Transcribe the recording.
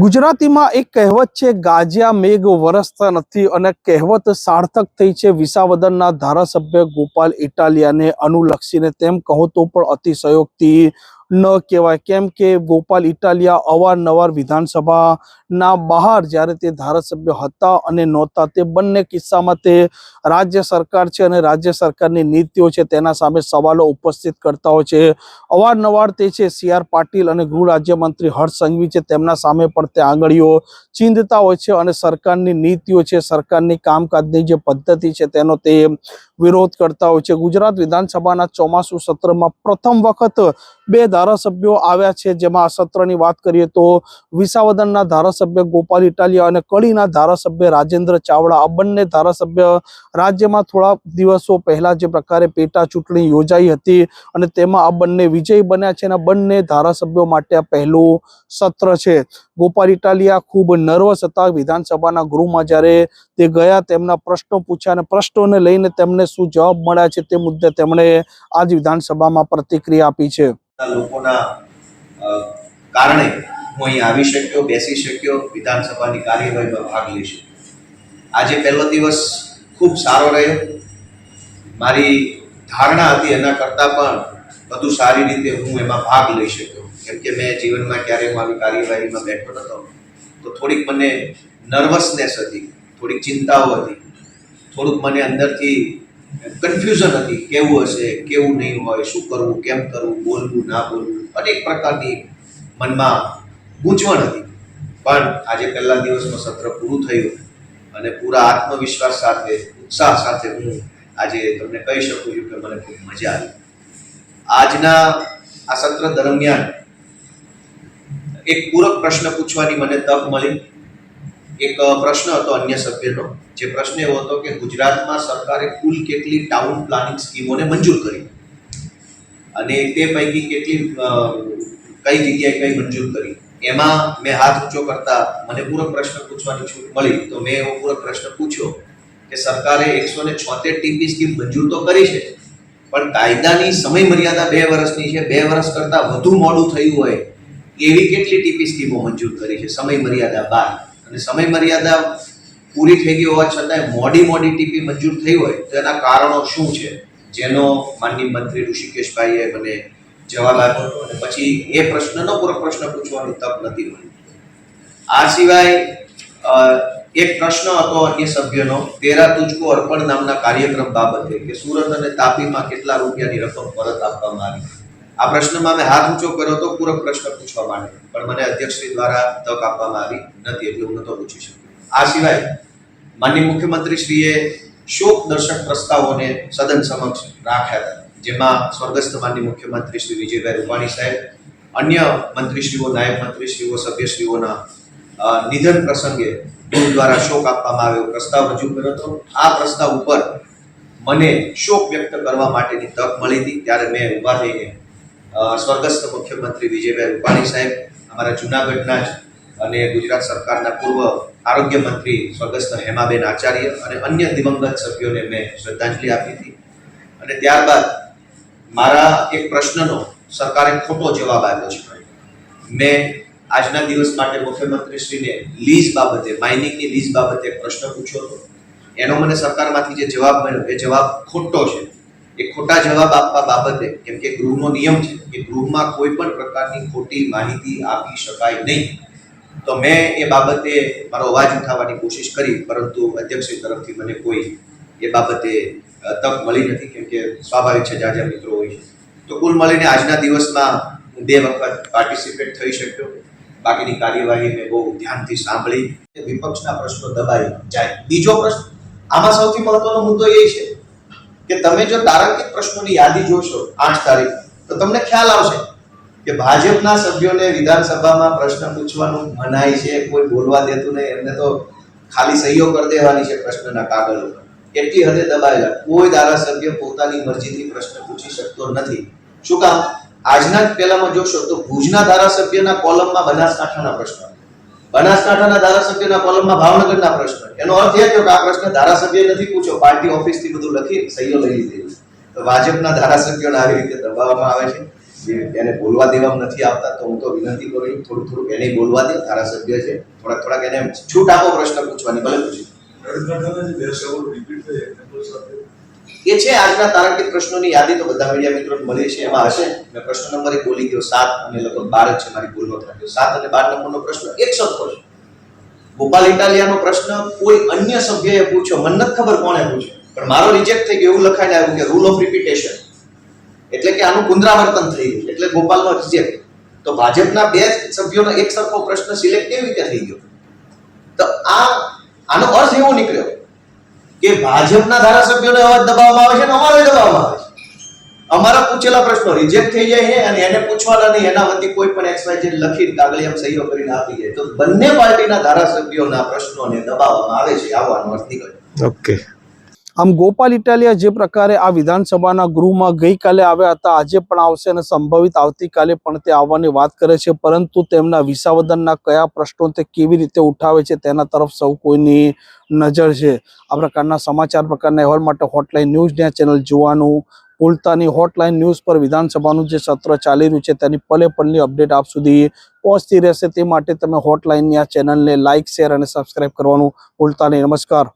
ગુજરાતીમાં એક કહેવત છે, ગાજિયા મેઘ વરસતા નથી અને કહેવત સાર્થક થઈ છે. વિસાવદનના ધારાસભ્ય ગોપાલ ઇટાલિયાને અનુલક્ષીને તેમ કહો તો પણ અતિશયોક્તિ ન કહેવાય. કેમ કે ગોપાલ ઇટાલિયા અવારનવાર વિધાનસભાના બહાર જ્યારે તે ધારાસભ્ય હતા અને નહોતા, તે બંને કિસ્સામાં તે રાજ્ય સરકાર છે અને રાજ્ય સરકારની નીતિઓ છે તેના સામે સવાલો ઉપસ્થિત કરતા હોય છે. અવારનવાર તે છે સી આર પાટીલ અને ગૃહ રાજ્યમંત્રી હર્ષ સંઘવી છે તેમના સામે પણ તે આંગળીઓ ચીંધતા હોય છે અને સરકારની નીતિઓ છે, સરકારની કામકાજની જે પદ્ધતિ છે તેનો તે વિરોધ કરતા હોય છે. ગુજરાત વિધાનસભાના ચોમાસુ સત્રમાં પ્રથમ વખત બે ધારાસભ્યો આવ્યા છે. જેમાં આ સત્રની વાત કરીએ તો વિસાવદનના ધારાસભ્ય ગોપાલ ઇટાલિયા અને કડીના ધારાસભ્ય રાજેન્દ્ર ચાવડા. આ બંને ધારાસભ્ય રાજ્યમાં થોડા દિવસો પહેલા જે પ્રકારે પેટા ચૂંટણી યોજાઈ હતી અને તેમાં આ બંને વિજયી બન્યા છે અને બંને ધારાસભ્યો માટે આ પહેલું સત્ર છે. ગોપાલ ઇટાલિયા ખૂબ નર્વસ હતા. વિધાનસભાના ગૃહમાં જ્યારે તે ગયા, તેમના પ્રશ્નો પૂછ્યા અને પ્રશ્નોને લઈને તેમને શું જવાબ મળ્યા છે તે મુદ્દે તેમણે આજ વિધાનસભામાં પ્રતિક્રિયા આપી છે. લોકોના કારણે હું અહીં આવી શક્યો, બેસી શક્યો, વિધાનસભાની કાર્યવાહીમાં ભાગ લઈ શક્યો. આજે પહેલો દિવસ ખૂબ સારો રહ્યો. મારી ધારણા હતી એના કરતાં પણ વધુ સારી રીતે હું એમાં ભાગ લઈ શક્યો. કેમ કે મેં જીવનમાં ક્યારેય આવી કાર્યવાહીમાં બેઠો નહોતો તો થોડીક મને નર્વસનેસ હતી, થોડીક ચિંતાઓ હતી. થોડુંક મને અંદરથી કન્ફ્યુઝન હતી, કેવું હશે, કેવું નહીં હોય, શું કરવું, કેમ કરવું, બોલવું, ના બોલવું, અનેક પ્રકારની મનમાં ગૂંચવણ હતી. પણ આજે પહેલા દિવસમાં સત્ર પૂરું થયું અને પૂરા આત્મવિશ્વાસ સાથે, ઉત્સાહ સાથે હું આજે તમને કહી શકું છું કે મને ખૂબ મજા આવી. આજના આ સત્ર દરમિયાન એક પૂરક પ્રશ્ન પૂછવાની મને તક મળી. એક પ્રશ્ન હતો અન્ય સભ્યનો. જે પ્રશ્ન એવો હતો કે ગુજરાતમાં સરકારે કુલ કેટલી ટાઉન પ્લાનિંગ સ્કીમોને મંજૂર કરી? અને તે પૈકી કેટલી કઈ જગ્યાએ કઈ મંજૂર કરી? એમાં મેં હાથ ઊંચો કરતા મને પૂરક પ્રશ્ન પૂછવાની છૂટ મળી. તો મેં એવો પૂરક પ્રશ્ન પૂછ્યો કે સરકારે એકસો ને છોતેર ટીપી સ્કીમ મંજૂર તો કરી છે, પણ કાયદાની સમય મર્યાદા બે વર્ષની છે. બે વર્ષ કરતાં વધુ મોડું થયું હોય એવી કેટલી ટીપી સ્કીમો મંજૂર કરી છે સમય મર્યાદા બાદ અને સમય મર્યાદા પૂરી થઈ ગઈ હોવા છતાંય મોડી મોડી ટીપી મંજૂર થઈ હોય તો એના કારણો શું છે? જેનો માનનીય મંત્રી ઋષિકેશભાઈએ મને જવાબ આપ્યો અને પછી એ પ્રશ્નનો પૂરો પ્રશ્ન પૂછવાની તક નથી મળી. આ સિવાય એક પ્રશ્ન હતો અન્ય સભ્યનો, તેરા તુજકો અર્પણ નામના કાર્યક્રમ બાબતે કે સુરત અને તાપીમાં કેટલા રૂપિયાની રકમ પરત આપવામાં આવી? આ પ્રશ્નમાં મેં હાથ ઊંચો કર્યો હતો પૂરક પ્રશ્ન પૂછવા માટે. પણ મને અધ્યક્ષશ્રી દ્વારા તક આપવામાં આવી નથી એટલે હું નતો પૂછી શક્યો. આ સિવાય માનનીય મુખ્યમંત્રીશ્રીએ શોક દર્શક પ્રસ્તાવોને સદન સમક્ષ રાખ્યા હતા, જેમાં સ્વર્ગસ્થ માનનીય મુખ્યમંત્રી શ્રી વિજયભાઈ રૂપાણી સાહેબ, અન્ય મંત્રીશ્રીઓ, નાયબ મંત્રીશ્રીઓ, સભ્યશ્રીઓના નિધન પ્રસંગે ગૃહ દ્વારા શોક આપવામાં આવ્યો, પ્રસ્તાવ રજૂ કર્યો હતો. આ પ્રસ્તાવ ઉપર મને શોક વ્યક્ત કરવા માટેની તક મળી હતી, ત્યારે મેં ઊભા થઈને સ્વર્ગસ્થ મુખ્યમંત્રી વિજયભાઈ રૂપાણી સાહેબ, અમારા જૂનાગઢના જ અને ગુજરાત સરકારના પૂર્વ આરોગ્ય મંત્રી સ્વર્ગસ્થ હેમાબેન આચાર્ય અને અન્ય દિવંગત સભ્યોને મેં શ્રદ્ધાંજલિ આપી હતી. અને ત્યારબાદ મારા એક પ્રશ્નનો સરકારે ખોટો જવાબ આપ્યો છે. મેં આજના દિવસ માટે મુખ્યમંત્રીશ્રીને લીઝ બાબતે, માઇનિંગની લીઝ બાબતે પ્રશ્ન પૂછ્યો હતો. એનો મને સરકારમાંથી જે જવાબ મળ્યો, એ જવાબ ખોટો છે. એ ખોટા જવાબ આપવા બાબતે, કેમ કે ગૃહનો નિયમ છે કે ગૃહમાં કોઈ પણ પ્રકારની ખોટી માહિતી આપી શકાય નહીં. તો મેં એ બાબતે મારો અવાજ ઉઠાવવાની કોશિશ કરી, પરંતુ અધ્યક્ષશ્રી તરફથી મને કોઈ એ બાબતે તક મળી નથી, કેમ કે સ્વાભાવિક છે, જાજા મિત્રો હોય છે. તો કુલ મળીને આજના દિવસમાં હું બે વખત પાર્ટિસિપેટ થઈ શક્યો. બાકીની કાર્યવાહી મેં બહુ ધ્યાનથી સાંભળી. વિપક્ષના પ્રશ્નો દબાઈ જાય. બીજો પ્રશ્ન, આમાં સૌથી મહત્વનો મુદ્દો એ છે કે તમે જો તારાંકિત પ્રશ્નોની યાદી જોશો આઠ તારીખ, તો તમને ખ્યાલ આવશે કે ભાજપના સભ્યોને વિધાનસભામાં પ્રશ્ન પૂછવાનું મનાય છે, કોઈ બોલવા દેતું નહીં, એમને તો ખાલી સહીઓ કરી દેવાની છે પ્રશ્નના કાગળ ઉપર. એટલી હદે દબાયેલા. કોઈ ધારાસભ્ય પોતાની મરજીથી પ્રશ્ન પૂછી શકતો નથી. શું કામ? આજના જ પહેલામાં જોશો તો ભુજના ધારાસભ્યના કોલમમાં બનાસકાંઠાના પ્રશ્ન. બનાસકાંઠાના ધારાસભ્યના કોલમમાં ભાવનગરના પ્રશ્ન. એનો અર્થ એ થયો કે આ પ્રશ્ન ધારાસભ્ય નથી પૂછ્યો, પાર્ટી ઓફિસથી બધું લખી સહીઓ લઈ લીધી. તો ભાજપના ધારાસભ્યોને આવી રીતે દબાવવામાં આવે છે. એને બોલવા દેવામાં નથી આવતા, તો હું તો વિનંતી કરું થોડું થોડુંક એને બોલવા દે, ધારાસભ્ય છે, થોડાક થોડાક એને છૂટ આપો પ્રશ્ન પૂછવાની, ભલે પૂછી. એ છે આજના તારાંકિત પ્રશ્નોની યાદી તો બધા મીડિયા મિત્રો મળી છે, એમાં હશે. મેં પ્રશ્ન નંબર એક બોલી ગયો, સાત અને લગભગ બાર છે મારી ભૂલ ન સાત અને બાર નંબરનો પ્રશ્ન એક સરખો છે ગોપાલ ઇટાલિયાનો પ્રશ્ન, કોઈ અન્ય સભ્યએ પૂછ્યો, મને નથી ખબર કોણે પૂછ્યો. પણ મારો રિજેક્ટ થઈ ગયો, એવું લખાઈને આવ્યું કે રૂલ ઓફ રિપીટેશન એટલે કે આનું પુનરાવર્તન થઈ ગયું, એટલે ગોપાલનો રિજેક્ટ તો ભાજપના બે સભ્યોનો એક સરખો પ્રશ્ન સિલેક્ટ કેવી રીતે થઈ ગયો? તો આ, આનો અર્થ એવો નીકળ્યો કે ભાજપના ધારાસભ્યોને અવાજ દબાવવામાં આવે છે અને અમારો દબાવવામાં આવે છે. અમારા પૂછેલા પ્રશ્નો રિજેક્ટ થઈ જાય છે અને એને પૂછવાના નહીં એના વતી કોઈ પણ એક્સ વાય ઝેડ લખી કાગળિયામાં સહીઓ કરીને આપી જાય. તો બંને પાર્ટીના ધારાસભ્યોના પ્રશ્નોને દબાવવામાં આવે છે આવવાનો અર્થ નીકળે ઓકે આમ ગોપાલ ઇટાલિયા જે પ્રકારે આ વિધાનસભાના ગૃહમાં ગઈકાલે આવ્યા હતા, આજે પણ આવશે અને સંભવિત આવતીકાલે પણ તે આવવાની વાત કરે છે. પરંતુ તેમના વિસાવદનના કયા પ્રશ્નો તે કેવી રીતે ઉઠાવે છે તેના તરફ સૌ કોઈની નજર છે. આ પ્રકારના સમાચાર પ્રકારના અહેવાલ માટે હોટલાઇન ન્યૂઝના ચેનલ જોવાનું ભૂલતાની હોટલાઇન ન્યૂઝ પર વિધાનસભાનું જે સત્ર ચાલી રહ્યું છે તેની પલે પલની અપડેટ આપ સુધી પહોંચતી રહેશે. તે માટે તમે હોટલાઇનની આ ચેનલને લાઇક, શેર અને સબસ્ક્રાઇબ કરવાનું ભૂલતા નહીં. નમસ્કાર.